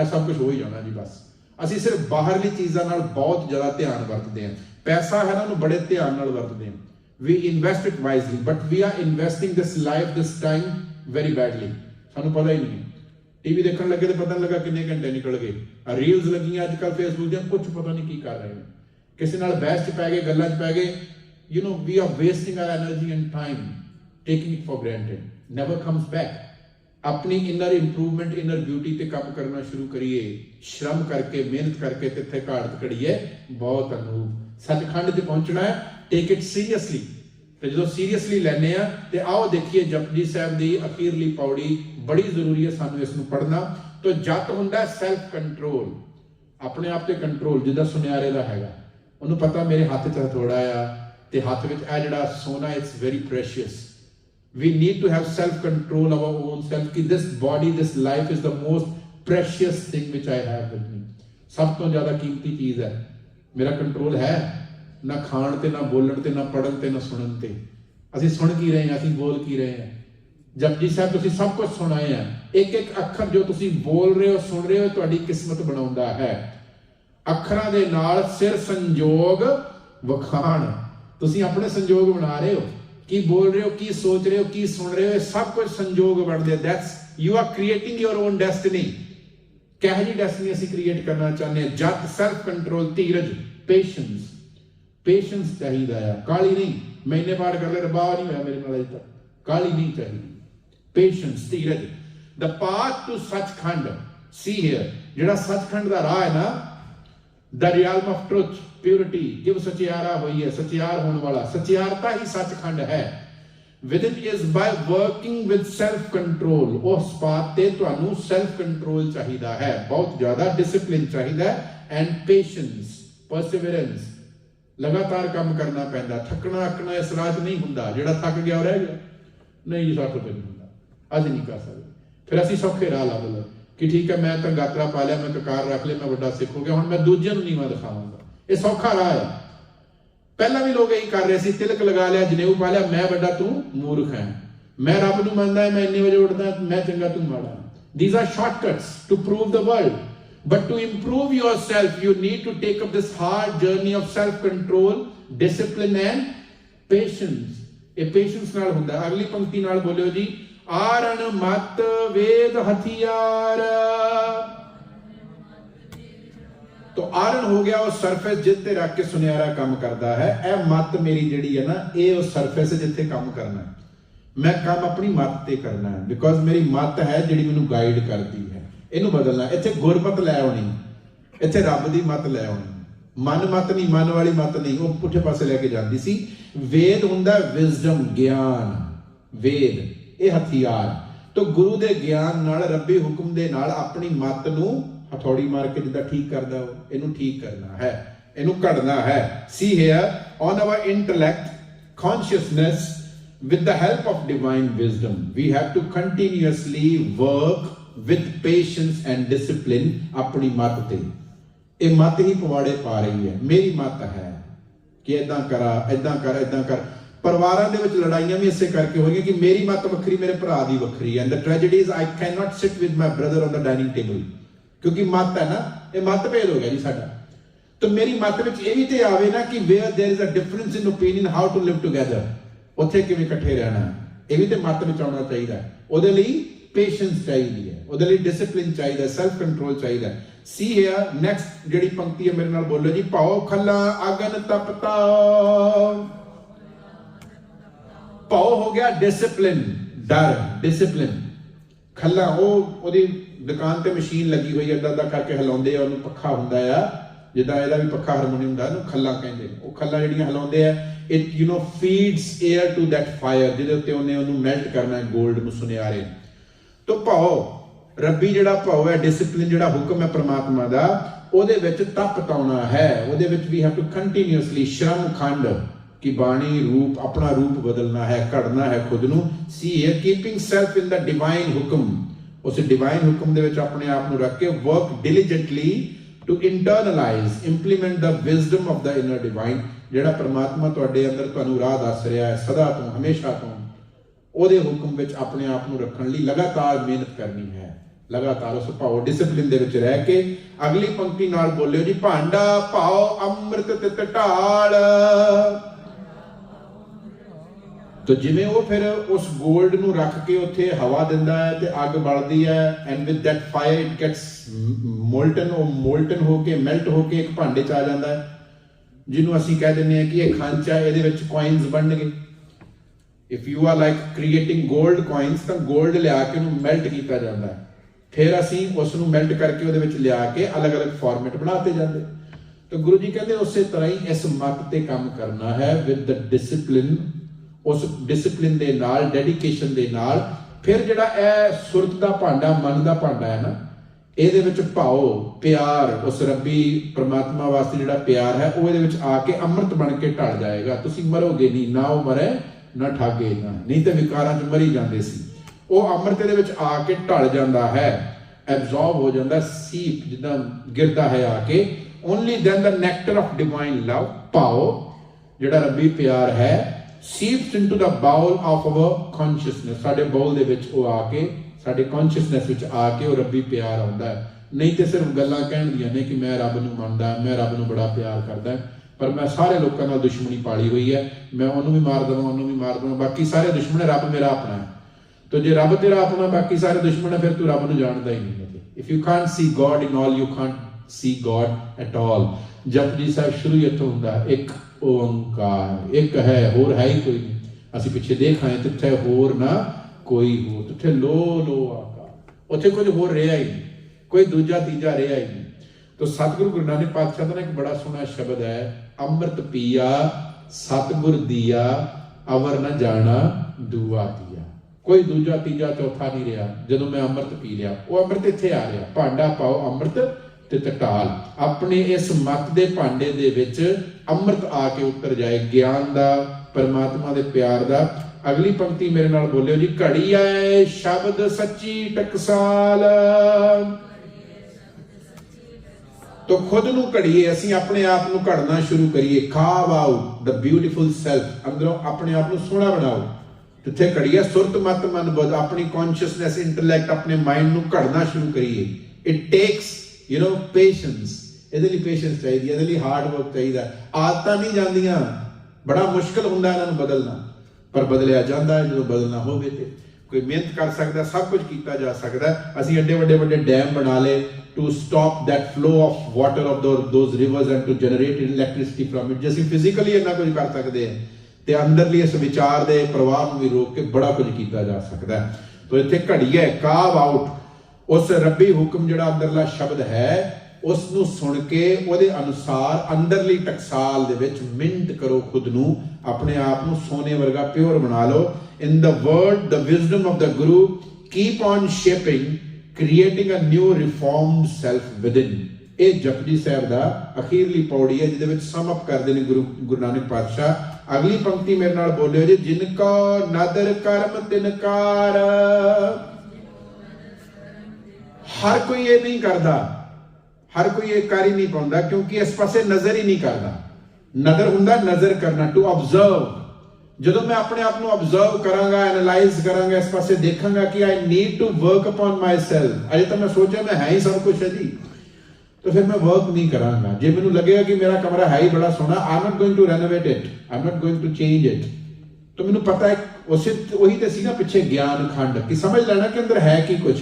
ਇਹ ਸਭ ਕੁਝ ਹੋ ਹੀ ਜਾਣਾ ਜੀ ਬਸ। ਅਸੀਂ ਸਿਰਫ ਬਾਹਰਲੀ ਚੀਜ਼ਾਂ ਨਾਲ ਬਹੁਤ ਜ਼ਿਆਦਾ ਧਿਆਨ ਵਰਤਦੇ ਹਾਂ। ਪੈਸਾ ਹੈ ਨਾ, ਉਹਨੂੰ ਬੜੇ ਧਿਆਨ ਨਾਲ ਵਰਤਦੇ ਹਾਂ। we invest it wisely, but we are investing this life, this time, very badly. ਸਾਨੂੰ ਪਤਾ ਹੀ ਨਹੀਂ ਟੀਵੀ ਦੇਖਣ ਲੱਗੇ ਤੇ ਪਤਾ ਨਹੀਂ ਲੱਗਾ ਕਿੰਨੇ ਘੰਟੇ ਨਿਕਲ ਗਏ। ਆ ਰੀਲਸ ਲੱਗੀਆਂ ਅੱਜ ਕੱਲ ਫੇਸਬੁੱਕ ਦੀਆਂ ਕੁਝ ਪਤਾ ਨਹੀਂ ਕੀ ਕਰ ਰਹੇ ਨੇ। ਕਿਸੇ ਨਾਲ ਬਹਿਸ 'ਚ ਪੈ ਗਏ, ਗੱਲਾਂ 'ਚ ਪੈ ਗਏ। You know we are wasting our energy and time taking it for granted never comes ਆਪਣੀ ਇਨਰ ਇੰਪਰੂਵਮੈਂਟ ਇਨਰ ਬਿਊਟੀ ਤੇ ਕੰਮ ਕਰਨਾ ਸ਼ੁਰੂ ਕਰੀਏ। ਸ਼ਰਮ ਕਰਕੇ, ਮਿਹਨਤ ਕਰਕੇ ਤਿੱਥੇ ਘਾੜਤ ਘੜੀਏ। ਬਹੁਤ ਅਨੂਪ। ਸੱਚਖੰਡ ਤੇ ਪਹੁੰਚਣਾ ਹੈ। ਟੇਕ ਇਟ ਸੀਰੀਅਸਲੀ ਤੇ ਜਦੋਂ ਸੀਰੀਅਸਲੀ ਲੈਨੇ ਆ ਤੇ ਆਓ ਦੇਖੀਏ ਜਪਜੀ ਸਾਹਿਬ ਦੀ ਅਖੀਰਲੀ ਪੌੜੀ ਬੜੀ ਜ਼ਰੂਰੀ ਹੈ ਸਾਨੂੰ ਇਸ ਨੂੰ ਪੜ੍ਹਨਾ। ਤੋਂ ਜਤ ਹੁੰਦਾ ਸੈਲਫ ਕੰਟਰੋਲ ਆਪਣੇ ਆਪ ਤੇ ਕੰਟਰੋਲ ਜਿੱਦਾਂ ਸੁਨਿਆਰੇ ਦਾ ਹੈਗਾ। ਉਹਨੂੰ ਪਤਾ ਮੇਰੇ ਹੱਥ 'ਚ ਹਥੌੜਾ ਆ, ਤੇ ਹੱਥ ਵਿੱਚ ਇਹ ਜਿਹੜਾ ਸੋਨਾ it's very precious we need to have self control of our own self, ਕਿ this body, this life is the most precious thing which I have with me ਸਭ ਤੋਂ ਜ਼ਿਆਦਾ ਕੀਮਤੀ ਚੀਜ਼ ਹੈ। ਮੇਰਾ ਕੰਟਰੋਲ ਹੈ। ਨਾ ਖਾਣ ਤੇ, ਨਾ ਬੋਲਣ ਤੇ, ਨਾ ਪੜਨ ਤੇ, ਨਾ ਸੁਣਨ ਤੇ। ਅਸੀਂ ਸੁਣ ਕੀ ਰਹੇ ਹਾਂ, ਅਸੀਂ ਬੋਲ ਕੀ ਰਹੇ ਹਾਂ? ਜਪਜੀ ਸਾਹਿਬ, ਤੁਸੀਂ ਸਭ ਕੁਝ ਸੁਣਾਏ ਆ ਇੱਕ ਇੱਕ ਅੱਖਰ ਜੋ ਤੁਸੀਂ ਬੋਲ ਰਹੇ ਹੋ, ਸੁਣ ਰਹੇ ਹੋ, ਤੁਹਾਡੀ ਕਿਸਮਤ ਬਣਾਉਂਦਾ ਹੈ। ਅੱਖਰਾਂ ਦੇ ਨਾਲ ਸਿਰ ਸੰਜੋਗ ਵਖਾਣ। ਤੁਸੀਂ ਆਪਣੇ ਸੰਜੋਗ ਬਣਾ ਰਹੇ ਹੋ? ਕੀ ਬੋਲ ਰਹੇ ਹੋ, ਕੀ ਸੋਚ ਰਹੇ ਹੋ, ਕੀ ਸੁਣ ਰਹੇ ਹੋ? ਇਹ ਸਭ ਕੁਝ ਸੰਜੋਗ ਬਣਦੇ that's you are creating your own destiny ਕਿਹੋ ਜੀ ਡੈਸਟੀਨੀ ਅਸੀਂ ਕ੍ਰੀਏਟ ਕਰਨਾ ਚਾਹੁੰਦੇ ਹਾਂ? ਜਤ ਸੈਲਫ ਕੰਟਰੋਲ ਧੀਰਜ ਪੇਸ਼ੈਂਸ ਪੇਸ਼ੈਂਸ ਚਾਹੀਦਾ ਆ। ਕਾਲੀ ਨਹੀਂ ਮੈਂ ਪਾਠ ਕਰ ਲਿਆ ਰਬਾ ਨਹੀਂ ਹੋਇਆ ਮੇਰੇ ਨਾਲ ਅਜੇ ਤੱਕ। ਕਾਲੀ ਨਹੀਂ ਚਾਹੀਦੀ। ਪੇਸ਼ੈਂਸ ਧੀਰਜ। The path to Sachkhand see here ਜਿਹੜਾ ਸੱਚਖੰਡ ਦਾ ਰਾਹ ਹੈ ਨਾ, the realm of truth, purity, ਜਿਵ ਸਚਿਆਰਾ ਹੋਈ ਹੈ, ਸਚਿਆਰ ਹੋਣ ਵਾਲਾ। ਸਚਿਆਰਤਾ ਹੀ ਸੱਚਖੰਡ ਹੈ। Within is by working with self control ਉਸ ਪਾਤ ਤੇ ਤੁਹਾਨੂੰ ਸੈਲਫ ਕੰਟਰੋਲ ਚਾਹੀਦਾ ਹੈ। ਬਹੁਤ ਜ਼ਿਆਦਾ ਡਿਸਪਲਿਨ ਚਾਹੀਦਾ ਹੈ। And patience ਲਗਾਤਾਰ ਕੰਮ ਕਰਨਾ ਪੈਂਦਾ, ਥੱਕਣਾ ਅੱਕਣਾ ਇਸ ਰਾਹ ਨਹੀਂ ਹੁੰਦਾ, ਜਿਹੜਾ ਥੱਕ ਗਿਆ ਉਹ ਰਹਿ ਗਿਆ। ਨਹੀਂ ਸਾਡੇ ਤੋਂ ਨਹੀਂ ਹੁੰਦਾ। ਅੱਜ ਨਹੀਂ ਕਰ ਸਕਦੇ। ਫਿਰ ਅਸੀਂ ਸੌਖੇ ਰਾਹ ਲੱਭ ਲਏ ਕਿ ਠੀਕ ਹੈ, ਮੈਂ ਤਾਂ ਗਾਤਰਾ ਪਾ ਲਿਆ, ਮੈਂ ਕਕਾਰ ਰੱਖ ਲਿਆ, ਮੈਂ ਵੱਡਾ ਸਿੱਖ ਹੋ ਗਿਆ, ਹੁਣ ਮੈਂ ਦੂਜਿਆਂ ਨੂੰ ਨਹੀਂ ਦਿਖਾਵਾਂਗਾ। ਇਹ ਸੌਖਾ ਰਾਹ ਹੈ। ਪਹਿਲਾਂ ਵੀ ਲੋਕ ਇਹੀ ਕਰ ਰਹੇ ਸੀ, ਤਿਲਕ ਲਗਾ ਲਿਆ, ਜਨੇਊ ਪਾ ਲਿਆ, ਮੈਂ ਵੱਡਾ, ਤੂੰ ਮੂਰਖ ਹੈ। ਮੈਂ ਰੱਬ ਨੂੰ ਮੰਨਦਾ, ਮੈਂ ਇੰਨੇ ਵਜੇ ਉੱਠਦਾ, ਮੈਂ ਚੰਗਾ, ਤੂੰ ਮਾੜਾ। These are shortcuts to prove the world but to improve yourself, you need to take up this hard journey of self control discipline, and patience. ਇਹ patience ਨਾਲ ਹੁੰਦਾ ਅਗਲੀ ਪੰਕਤੀ ਨਾਲ ਬੋਲਿਓ ਜੀ ਆਰਣ ਮਤ ਵੇਦ ਹਥਿਆਰ ਤੋ ਆਰਨ ਹੋ ਗਿਆ ਉਹ ਸਰਫੇਸ ਜਿੱਤੇ ਰੱਖ ਕੇ ਸੁਨਿਆਰਾ ਕੰਮ ਕਰਦਾ ਹੈ ਇਹ ਮਤ ਮੇਰੀ ਜਿਹੜੀ ਹੈ ਨਾ ਇਹ ਉਹ ਸਰਫੇਸ ਜਿੱਥੇ ਕੰਮ ਕਰਨਾ ਮੈਂ ਕੰਮ ਆਪਣੀ ਮੱਤ ਤੇ ਕਰਨਾ ਹੈ ਬਿਕੋਜ਼ ਮੇਰੀ ਮਤ ਹੈ ਜਿਹੜੀ ਮੈਨੂੰ ਗਾਈਡ ਕਰਦੀ ਹੈ ਇਹਨੂੰ ਬਦਲਣਾ। ਇੱਥੇ ਗੁਰਮਤ ਲੈ ਆਉਣੀ। ਇੱਥੇ ਰੱਬ ਦੀ ਮੱਤ ਲੈ ਆਉਣੀ। ਮਨ ਮਤ ਨਹੀਂ, ਮਨ ਵਾਲੀ ਮਤ ਨਹੀਂ। ਉਹ ਪੁੱਠੇ ਪਾਸੇ ਲੈ ਕੇ ਜਾਂਦੀ ਸੀ। ਵੇਦ ਹੁੰਦਾ ਵਿਜ਼ਡਮ ਗਿਆਨ। ਵੇਦ, ਇਹ ਹਥਿਆਰ। ਤੋ ਗੁਰੂ ਦੇ ਗਿਆਨ ਨਾਲ, ਰੱਬੀ ਹੁਕਮ ਦੇ ਨਾਲ ਆਪਣੀ ਮਤ ਨੂੰ ਹਥੌੜੀ ਮਾਰ ਕੇ ਜਿੱਦਾਂ ਠੀਕ ਕਰਦਾ ਉਹ, ਇਹਨੂੰ ਠੀਕ ਕਰਨਾ ਹੈ। ਇਹਨੂੰ ਘੜਨਾ ਹੈ। See here on our intellect consciousness, with the help of divine wisdom, we have to continuously work with patience and discipline ਆਪਣੀ ਮਤ ਤੇ ਇਹ ਮਤ ਹੀ ਪਵਾੜੇ ਪਾ ਰਹੀ ਹੈ ਮੇਰੀ ਮਤ ਹੈ ਕਿ ਇਦਾਂ ਕਰਾ ਇਦਾਂ ਕਰ ਇਦਾਂ ਕਰ ਪਰਿਵਾਰਾਂ ਦੇ ਵਿੱਚ ਲੜਾਈਆਂ ਵੀ ਇਸੇ ਕਰਕੇ ਹੋ ਰਹੀਆਂ ਕਿ ਮੇਰੀ ਮਤ ਵੱਖਰੀ ਮੇਰੇ ਭਰਾ ਦੀ ਵੱਖਰੀ ਹੈ and the tragedy is I can not sit with my brother on the dining table ਕਿਉਂਕਿ ਮਤ ਹੈ ਨਾ ਇਹ ਮਤ ਭੇਦ ਹੋ ਗਿਆ ਜੀ ਸਾਡਾ ਤਾਂ ਮੇਰੀ ਮਤ ਵਿੱਚ ਇਹ ਵੀ ਤੇ ਆਵੇ ਨਾ ਕਿ where there is a difference in opinion how to live together ਉੱਥੇ ਕਿਵੇਂ ਇਕੱਠੇ ਰਹਿਣਾ ਹੈ। ਇਹ ਵੀ ਤੇ ਮਤ ਵਿੱਚ ਆਉਣਾ ਚਾਹੀਦਾ ਹੈ। ਉਹਦੇ ਲਈ ਪੇਸ਼ੈਂਸ ਚਾਹੀਦੀ ਹੈ ਉਹਦੇ ਲਈ ਡਿਸਪਲਿਨ ਚਾਹੀਦਾ ਸੈਲਫ ਕੰਟਰੋਲ ਚਾਹੀਦਾ ਸੀ ਹੇਅਰ ਨੈਕਸਟ ਜਿਹੜੀ ਪੰਕਤੀ ਹੈ ਮੇਰੇ ਨਾਲ ਬੋਲੋ ਜੀ ਪਾਉ ਖੱਲਾ ਅਗਨ ਤਪਤਾ। ਪਾਉ ਹੋ ਗਿਆ ਡਿਸਪਲਿਨ ਡਰ ਡਿਸਪਲਿਨ ਖੱਲਾ, ਉਹ ਉਹਦੀ ਦੁਕਾਨ ਤੇ ਮਸ਼ੀਨ ਲੱਗੀ ਹੋਈ ਹੈ ਦਾਦਾ ਕਰਕੇ ਹਿਲਾਉਂਦੇ ਆ, ਉਹਨੂੰ ਪੱਖਾ ਹੁੰਦਾ ਆ। ਜਿੱਦਾਂ ਇਹਦਾ ਵੀ ਪੱਖਾ ਹਾਰਮੋਨੀਅਮ ਦਾ ਉਹਨੂੰ ਖੱਲਾ ਕਹਿੰਦੇ ਉਹ ਖੱਲਾ ਜਿਹੜੀਆਂ ਹਿਲਾਉਂਦੇ ਆ it you know feeds air to that fire ਜਿਹਦੇ ਉੱਤੇ ਉਹਨੇ ਉਹਨੂੰ ਮੈਲਟ ਕਰਨਾ ਹੈ 골ਡ ਨੂੰ ਸੁਨਿਆਰੇ ਤੋਂ ਪਾਉ ਰੱਬੀ ਜਿਹੜਾ ਭਾਵ ਹੈ ਡਿਸਪਲਿਨ ਜਿਹੜਾ ਹੁਕਮ ਹੈ ਪ੍ਰਮਾਤਮਾ ਦਾ, ਉਹਦੇ ਵਿੱਚ ਤਪ ਤਾਉਣਾ ਹੈ। ਉਹਦੇ ਵਿੱਚ ਵੀ ਹੈਵ ਟੂ ਕੰਟੀਨਿਊਸਲੀ ਸ਼ਰਮ ਖੰਡ ਕਿ ਬਾਣੀ ਰੂਪ, ਆਪਣਾ ਰੂਪ ਬਦਲਣਾ ਹੈ, ਘੜਨਾ ਹੈ ਖੁਦ ਨੂੰ। ਸੀ ਇਹ keeping self in the divine hukam. ਉਸ ਡਿਵਾਈਨ ਹੁਕਮ ਦੇ ਵਿੱਚ ਆਪਣੇ ਆਪ ਨੂੰ ਰੱਖ ਕੇ work diligently to internalize implement the wisdom of the inner divine ਜਿਹੜਾ ਪਰਮਾਤਮਾ ਤੁਹਾਡੇ ਅੰਦਰ ਤੁਹਾਨੂੰ ਰਾਹ ਦੱਸ ਰਿਹਾ ਹੈ, ਸਦਾ ਤੋਂ, ਹਮੇਸ਼ਾ ਤੋਂ। ਉਹਦੇ ਹੁਕਮ ਵਿੱਚ ਆਪਣੇ ਆਪ ਨੂੰ ਰੱਖਣ ਲਈ ਲਗਾਤਾਰ ਮਿਹਨਤ ਕਰਨੀ ਹੈ। ਲਗਾਤਾਰ ਉਸ ਭਾਉ ਡਿਸਪਲਿਨ ਦੇ ਵਿੱਚ ਰਹਿ ਕੇ ਅਗਲੀ ਪੰਕਤੀ ਨਾਲ ਬੋਲਿਓ ਜੀ, ਭਾਂਡਾ ਭਾਉ ਅੰਮ੍ਰਿਤ ਤੇ ਢਾਲ ਤੋ ਜਿਵੇਂ ਉਹ ਫਿਰ ਉਸ ਗੋਲਡ ਨੂੰ ਰੱਖ ਕੇ ਉੱਥੇ ਹਵਾ ਦਿੰਦਾ ਹੈ ਤੇ ਅੱਗ ਬਲਦੀ ਹੈ and with that fire it gets molten ਉਹ ਮੋਲਟਨ ਹੋ ਕੇ ਮੈਲਟ ਹੋ ਕੇ ਇੱਕ ਭਾਂਡੇ ਚ ਆ ਜਾਂਦਾ ਹੈ, ਜਿਹਨੂੰ ਅਸੀਂ ਕਹਿ ਦਿੰਦੇ ਹਾਂ ਕਿ ਇਹ ਖਾਂਚਾ ਇਹਦੇ ਵਿੱਚ ਕੋਇਨਸ ਬਣਨਗੇ। If you are like creating gold coins ਤਾਂ ਗੋਲਡ ਲਿਆ ਕੇ ਉਹਨੂੰ ਮੈਲਟ ਕੀਤਾ ਜਾਂਦਾ ਹੈ। ਫਿਰ ਅਸੀਂ ਉਸ ਨੂੰ ਮੈਲਟ ਕਰਕੇ ਉਹਦੇ ਵਿੱਚ ਲਿਆ ਕੇ ਅਲੱਗ-ਅਲੱਗ ਫਾਰਮੈਟ ਬਣਾਤੇ ਜਾਂਦੇ। ਤਾਂ ਗੁਰੂ ਜੀ ਕਹਿੰਦੇ ਉਸੇ ਤਰ੍ਹਾਂ ਹੀ ਇਸ ਮਤ ਤੇ ਕੰਮ ਕਰਨਾ ਹੈ ਵਿਦ ਦ ਡਿਸਪਲਿਨ ਉਸ ਡਿਸਪਲਿਨ ਦੇ ਨਾਲ ਡੈਡੀਕੇਸ਼ਨ ਦੇ ਨਾਲ। ਫਿਰ ਜਿਹੜਾ ਇਹ ਸੁਰਤ ਦਾ ਭਾਂਡਾ, ਮਨ ਦਾ ਭਾਂਡਾ ਹੈ ਨਾ, ਇਹਦੇ ਵਿੱਚ ਭਾਓ, ਪਿਆਰ, ਉਸ ਰੱਬੀ ਪ੍ਰਮਾਤਮਾ ਵਾਸਤੇ ਜਿਹੜਾ ਪਿਆਰ ਹੈ, ਉਹ ਇਹਦੇ ਵਿੱਚ ਆ ਕੇ ਅੰਮ੍ਰਿਤ ਬਣ ਕੇ ਢਲ ਜਾਏਗਾ। ਤੁਸੀਂ ਮਰੋਗੇ ਨਹੀਂ, ਨਾ ਉਹ ਮਰੇ, ਨਾ ਠਾਗੇ ਨਾ। ਨਹੀਂ ਤਾਂ ਵਿਕਾਰਾਂ 'ਚ ਮਰੀ ਜਾਂਦੇ ਸੀ। ਉਹ ਅੰਮ੍ਰਿਤ ਦੇ ਵਿੱਚ ਆ ਕੇ ਢਲ ਜਾਂਦਾ ਹੈ ਐਬਜ਼ੌਰਬ ਹੋ ਜਾਂਦਾ ਸੀਪ ਜਿੱਦਾਂ ਗਿਰਦਾ ਹੈ ਆ ਕੇ। Only then the nectar of divine love ਪਾਓ, ਜਿਹੜਾ ਰੱਬੀ ਪਿਆਰ ਹੈ seeps into the bowl of our consciousness ਸਾਡੇ ਬਾਉਲ ਦੇ ਵਿੱਚ ਉਹ ਆ ਕੇ, ਸਾਡੇ ਕੌਨਸ਼ੀਅਸਨੈਸ ਵਿੱਚ ਆ ਕੇ ਉਹ ਰੱਬੀ ਪਿਆਰ ਆਉਂਦਾ ਹੈ। ਨਹੀਂ ਤੇ ਸਿਰਫ ਗੱਲਾਂ ਕਹਿਣ ਦੀਆਂ ਨੇ ਕਿ ਮੈਂ ਰੱਬ ਨੂੰ ਮੰਨਦਾ, ਮੈਂ ਰੱਬ ਨੂੰ ਬੜਾ ਪਿਆਰ ਕਰਦਾ ਪਰ ਮੈਂ ਸਾਰੇ ਲੋਕਾਂ ਨਾਲ ਦੁਸ਼ਮਣੀ ਪਾਲੀ ਹੋਈ ਹੈ। ਮੈਂ ਉਹਨੂੰ ਵੀ ਮਾਰ ਦਵਾਂ, ਉਹਨੂੰ ਵੀ ਮਾਰ ਦਵਾਂ, ਬਾਕੀ ਸਾਰੇ ਦੁਸ਼ਮਣ ਰੱਬ ਮੇਰਾ ਆਪਣਾ ਹੈ। ਤੋ ਜੇ ਰੱਬ ਤੇਰਾ ਆਪਣਾ, ਬਾਕੀ ਸਾਰੇ ਦੁਸ਼ਮਣ ਹੈ ਫਿਰ ਤੂੰ ਰੱਬ ਨੂੰ ਜਾਣਦਾ ਹੀ ਨਹੀਂ ਹੈ if you can't see God in all you can't see God at all Japji Sahib ਸ਼ੁਰੂ ਇੱਥੋਂ ਹੁੰਦਾ ਇੱਕ ਓੰਕਾਰ, ਇੱਕ ਹੈ, ਹੋਰ ਹੈ ਹੀ ਕੋਈ ਨਹੀਂ। ਅਸੀਂ ਪਿੱਛੇ ਦੇਖ ਆਏ ਤਿੱਥੇ ਹੋਰ ਨਾ ਕੋਈ ਹੋਰ ਤਿੱਥੇ ਲੋ ਲੋ ਆਕਾਰ। ਉੱਥੇ ਕੁਝ ਹੋਰ ਰਿਹਾ ਹੀ ਨਹੀਂ, ਕੋਈ ਦੂਜਾ ਤੀਜਾ ਰਿਹਾ ਹੀ ਨਹੀਂ। ਤੋ ਸਤਿਗੁਰੂ ਗੁਰੂ ਨਾਨਕ ਪਾਤਸ਼ਾਹ ਦਾ ਇੱਕ ਬੜਾ ਸੋਹਣਾ ਸ਼ਬਦ ਹੈ, ਅੰਮ੍ਰਿਤ ਪੀਆ, ਸਤਿਗੁਰ ਦੀਆ, ਅਵਰ ਨਾ ਜਾਣਾ, ਦੂਆ ਦੀਆ। ਕੋਈ ਦੂਜਾ, ਤੀਜਾ, ਚੌਥਾ ਨਹੀਂ ਰਿਹਾ। ਜਦੋਂ ਮੈਂ ਅੰਮ੍ਰਿਤ ਪੀ ਲਿਆ, ਉਹ ਅੰਮ੍ਰਿਤ ਇੱਥੇ ਆ ਰਿਹਾ। ਭਾਂਡਾ ਪਾਓ ਅੰਮ੍ਰਿਤ ਤੇ ਟਟਾਲ ਆਪਣੇ ਇਸ ਮਤ ਦੇ ਭਾਂਡੇ ਦੇ ਵਿੱਚ ਅੰਮ੍ਰਿਤ ਆ ਕੇ ਉਤਰ ਜਾਏ। ਗਿਆਨ ਦਾ, ਪਰਮਾਤਮਾ ਦੇ ਪਿਆਰ ਦਾ। ਅਗਲੀ ਪੰਕਤੀ ਮੇਰੇ ਨਾਲ ਬੋਲਿਓ ਜੀ ਘੜੀ ਆਏ ਸ਼ਬਦ ਸੱਚੀ ਟਕਸਾਲ। ਤੋ ਖੁਦ ਨੂੰ ਘੜੀਏ, ਅਸੀਂ ਆਪਣੇ ਆਪ ਨੂੰ ਘੜਨਾ ਸ਼ੁਰੂ ਕਰੀਏ। Carve out the beautiful self ਅੰਦਰੋਂ ਆਪਣੇ ਆਪ ਨੂੰ ਸੋਹਣਾ ਬਣਾਓ। ਜਿੱਥੇ ਘੜੀਏ ਸੁਰਤ ਮਤ ਮਨ ਬੁੱਧ, ਆਪਣੀ ਕੌਨਸ਼ੀਅਸਨੈਸ ਇੰਟੈਲੈਕਟ ਆਪਣੇ ਮਾਈਂਡ ਨੂੰ ਘੜਨਾ ਸ਼ੁਰੂ ਕਰੀਏ। It takes you know patience ਇਹਦੇ ਲਈ ਪੇਸ਼ੈਂਸ ਚਾਹੀਦੀ ਹੈ ਇਹਦੇ ਲਈ ਹਾਰਡ ਵਰਕ ਚਾਹੀਦਾ। ਆਦਤਾਂ ਨਹੀਂ ਜਾਂਦੀਆਂ। ਬੜਾ ਮੁਸ਼ਕਲ ਹੁੰਦਾ ਇਹਨਾਂ ਨੂੰ ਬਦਲਣਾ। ਪਰ ਬਦਲਿਆ ਜਾਂਦਾ ਜਦੋਂ ਬਦਲਣਾ ਹੋਵੇ ਤੇ। ਕੋਈ ਮਿਹਨਤ ਕਰ ਸਕਦਾ, ਸਭ ਕੁਝ ਕੀਤਾ ਜਾ ਸਕਦਾ। ਅਸੀਂ ਐਡੇ ਵੱਡੇ ਵੱਡੇ ਡੈਮ ਬਣਾ ਲਏ to stop that flow of water of those those rivers and to generate electricity from ਜੇ ਅਸੀਂ ਫਿਜ਼ੀਕਲੀ ਇੰਨਾ ਕੁਝ ਕਰ ਸਕਦੇ ਹਾਂ। ਤੇ ਅੰਦਰਲੀ ਇਸ ਵਿਚਾਰ ਦੇ ਪ੍ਰਵਾਹ ਨੂੰ ਵੀ ਰੋਕ ਕੇ ਬੜਾ ਕੁਝ ਕੀਤਾ ਜਾ ਸਕਦਾ ਹੈ। ਤੋ ਇੱਥੇ ਘੜੀਏ ਕਾਵ ਆਊਟ ਉਸ ਰੱਬੀ ਹੁਕਮ ਜਿਹੜਾ ਅੰਦਰਲਾ ਸ਼ਬਦ ਹੈ ਉਸ ਨੂੰ ਸੁਣ ਕੇ ਉਹਦੇ ਅਨੁਸਾਰ ਅੰਦਰਲੀ ਟਕਸਾਲ ਦੇ ਵਿੱਚ ਮਿੰਟ ਕਰੋ ਖੁਦ ਨੂੰ, ਆਪਣੇ ਆਪ ਨੂੰ ਸੋਨੇ ਵਰਗਾ ਪਿਓਰ ਬਣਾ ਲਓ। In the word the wisdom of the guru, keep on shaping, creating a new reformed self within ਇਹ ਜਪਜੀ ਸਾਹਿਬ ਦਾ ਅਖੀਰਲੀ ਪੌੜੀ ਹੈ, ਜਿਹਦੇ ਵਿੱਚ ਸਮ ਅਪ ਕਰਦੇ ਨੇ ਗੁਰੂ ਗੁਰੂ ਨਾਨਕ ਪਾਤਸ਼ਾਹ। ਅਗਲੀ ਪੰਕਤੀ ਮੇਰੇ ਨਾਲ ਬੋਲਿਓ ਜੀ, ਜਿਨ ਕੋ ਨਦਰ ਕਰਮ ਤਿਨਕਾਰ ਹਰ ਕੋਈ ਇਹ ਨਹੀਂ ਕਰਦਾ, ਹਰ ਕੋਈ ਇਹ ਕਰ ਹੀ ਨਹੀਂ ਪਾਉਂਦਾ, ਕਿਉਂਕਿ ਇਸ ਪਾਸੇ ਨਜ਼ਰ ਹੀ ਨਹੀਂ ਕਰਦਾ। ਨਦਰ ਹੁੰਦਾ, ਨਜ਼ਰ ਕਰਨਾ ਟੂ ਆਬਜ਼ਰਵ ਜਦੋਂ ਮੈਂ ਆਪਣੇ ਆਪ ਨੂੰ ਆਬਜ਼ਰਵ ਕਰਾਂਗਾ ਐਨਲਾਈਜ਼ ਕਰਾਂਗਾ, ਇਸ ਪਾਸੇ ਦੇਖਾਂਗਾ ਕਿ I need to work upon myself ਅਜੇ ਤਾਂ ਮੈਂ ਸੋਚਿਆ ਮੈਂ ਹੈ ਹੀ ਸਭ ਕੁਝ ਹੈ ਜੀ। ਤਾਂ ਫਿਰ ਮੈਂ ਵਰਕ ਨਹੀਂ ਕਰਾਂਗਾ। ਜੇ ਮੈਨੂੰ ਲੱਗੇਗਾ ਕਿ ਮੇਰਾ ਕਮਰਾ ਹੈ ਹੀ ਬੜਾ ਸੋਹਣਾ I am not going to renovate it I am not going to change it ਤਾਂ ਮੈਨੂੰ ਪਤਾ ਹੈ, ਉਸੇ ਉਹੀ ਤੇ ਸੀ ਨਾ ਪਿੱਛੇ ਗਿਆਨ ਖੰਡ, ਕਿ ਸਮਝ ਲੈਣਾ ਕਿ ਅੰਦਰ ਹੈ ਕੀ ਕੁਝ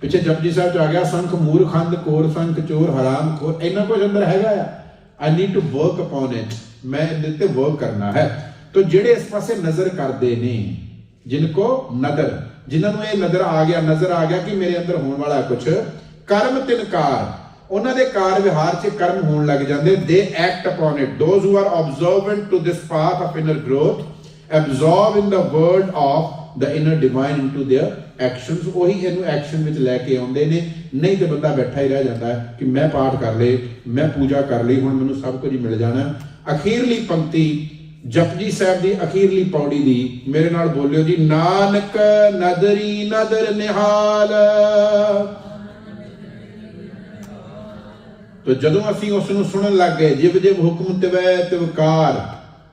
ਪਿੱਛੇ ਜਪਜੀ ਸਾਹਿਬ ਚ ਆ ਗਿਆ, ਸੰਖ ਮੂਰਖੰਦ ਕੋਰ, ਸੰਖ ਚੋਰ ਹਰਾਮ ਖੋਰ ਇੰਨਾ ਕੁਝ ਅੰਦਰ ਹੈਗਾ ਆ। I need to work upon it ਮੈਂ ਇਹਦੇ ਤੇ ਵਰਕ ਕਰਨਾ ਹੈ। ਤੋ ਜਿਹੜੇ ਇਸ ਪਾਸੇ ਨਜ਼ਰ ਕਰਦੇ ਨੇ ਜਿਨ ਕੋ ਨਦਰ, ਜਿਨ੍ਹਾਂ ਨੂੰ ਇਹ ਨਜ਼ਰ ਆ ਗਿਆ, ਨਜ਼ਰ ਆ ਗਿਆ ਕਿ ਮੇਰੇ ਅੰਦਰ ਹੋਣ ਵਾਲਾ ਕੁਝ ਕਰਮ ਤਿਨਕਾਰ ਉਹਨਾਂ ਦੇ ਕਾਰ ਵਿਹਾਰ 'ਚ ਕਰਮ ਹੋਣ ਲੱਗ ਜਾਂਦੇ। They act upon it those who are observant to this path of inner growth absorb in the word of the inner divine into their actions. ਉਹੀ ਇਹਨੂੰ ਐਕਸ਼ਨ ਵਿੱਚ ਲੈ ਕੇ ਆਉਂਦੇ ਨੇ। ਨਹੀਂ ਤੇ ਬੰਦਾ ਬੈਠਾ ਹੀ ਰਹਿ ਜਾਂਦਾ ਹੈ ਕਿ ਮੈਂ ਪਾਠ ਕਰ ਲੇ ਮੈਂ ਪੂਜਾ ਕਰ ਲਈ, ਹੁਣ ਮੈਨੂੰ ਸਭ ਕੁਝ ਮਿਲ ਜਾਣਾ। ਅਖੀਰਲੀ ਪੰਕਤੀ ਜਪਜੀ ਸਾਹਿਬ ਦੀ ਅਖੀਰਲੀ ਪੌੜੀ ਦੀ ਮੇਰੇ ਨਾਲ ਬੋਲਿਓ ਜੀ, ਨਾਨਕ ਨਦਰੀ ਨਦਰ ਨਿਹਾਲ। ਤੋ ਜਦੋਂ ਅਸੀਂ ਉਸ ਨੂੰ ਸੁਣਨ ਲੱਗ ਗਏ ਜਿਵ ਜਿਵ ਹੁਕਮ ਤਿਵੈ ਤਿਵਕਾਰ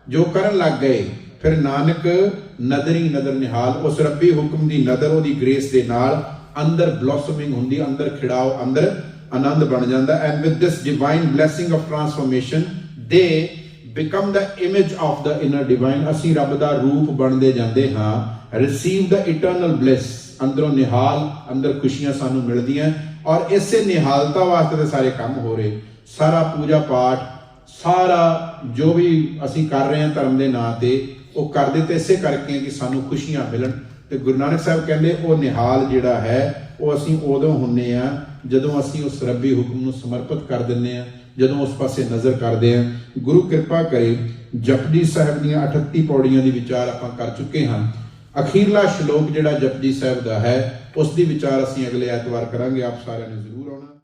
ਜੋ ਕਰਨ ਲੱਗ ਗਏ, ਫਿਰ ਨਾਨਕ ਨਦਰੀ ਨਦਰ ਨਿਹਾਲ, ਉਸ ਰੱਬੀ ਹੁਕਮ ਦੀ ਨਦਰ, ਉਹਦੀ ਗ੍ਰੇਸ ਦੇ ਨਾਲ ਅੰਦਰ ਬਲੌਸਮਿੰਗ ਹੁੰਦੀ, ਅੰਦਰ ਖਿੜਾਓ, ਅੰਦਰ ਆਨੰਦ ਬਣ ਜਾਂਦਾ। And with this divine blessing of transformation they become the image of the inner divine ਅਸੀਂ ਰੱਬ ਦਾ ਰੂਪ ਬਣਦੇ ਜਾਂਦੇ ਹਾਂ। ਰਿਸੀਵ ਦਾ ਇਟਰਨਲ ਬਲੇਸ ਅੰਦਰੋਂ ਨਿਹਾਲ, ਅੰਦਰ ਖੁਸ਼ੀਆਂ ਸਾਨੂੰ ਮਿਲਦੀਆਂ। ਔਰ ਇਸੇ ਨਿਹਾਲਤਾ ਵਾਸਤੇ ਤੇ ਸਾਰੇ ਕੰਮ ਹੋ ਰਹੇ। ਸਾਰਾ ਪੂਜਾ ਪਾਠ, ਸਾਰਾ ਜੋ ਵੀ ਅਸੀਂ ਕਰ ਰਹੇ ਹਾਂ ਧਰਮ ਦੇ ਨਾਂ ਤੇ, ਉਹ ਕਰਦੇ ਤੇ ਇਸੇ ਕਰਕੇ ਕਿ ਸਾਨੂੰ ਖੁਸ਼ੀਆਂ ਮਿਲਣ। ਤੇ ਗੁਰੂ ਨਾਨਕ ਸਾਹਿਬ ਕਹਿੰਦੇ, ਉਹ ਨਿਹਾਲ ਜਿਹੜਾ ਹੈ, ਉਹ ਅਸੀਂ ਉਦੋਂ ਹੁੰਨੇ ਆ ਜਦੋਂ ਅਸੀਂ ਉਸ ਰੱਬੀ ਹੁਕਮ ਨੂੰ ਸਮਰਪਿਤ ਕਰ ਦਿੰਨੇ ਆ ਜਦੋਂ ਉਸ ਪਾਸੇ ਨਜ਼ਰ ਕਰਦੇ ਆ ਗੁਰੂ ਕਿਰਪਾ ਕਰੇ, ਜਪਜੀ ਸਾਹਿਬ ਦੀਆਂ 38 ਪੌੜੀਆਂ ਦੀ ਵਿਚਾਰ ਆਪਾਂ ਕਰ ਚੁੱਕੇ ਹਾਂ। ਅਖੀਰਲਾ ਸ਼ਲੋਕ ਜਿਹੜਾ ਜਪਜੀ ਸਾਹਿਬ ਦਾ ਹੈ, ਉਸ ਦੀ ਵਿਚਾਰ ਅਸੀਂ ਅਗਲੇ ਐਤਵਾਰ ਕਰਾਂਗੇ, ਆਪ ਸਾਰਿਆਂ ਨੂੰ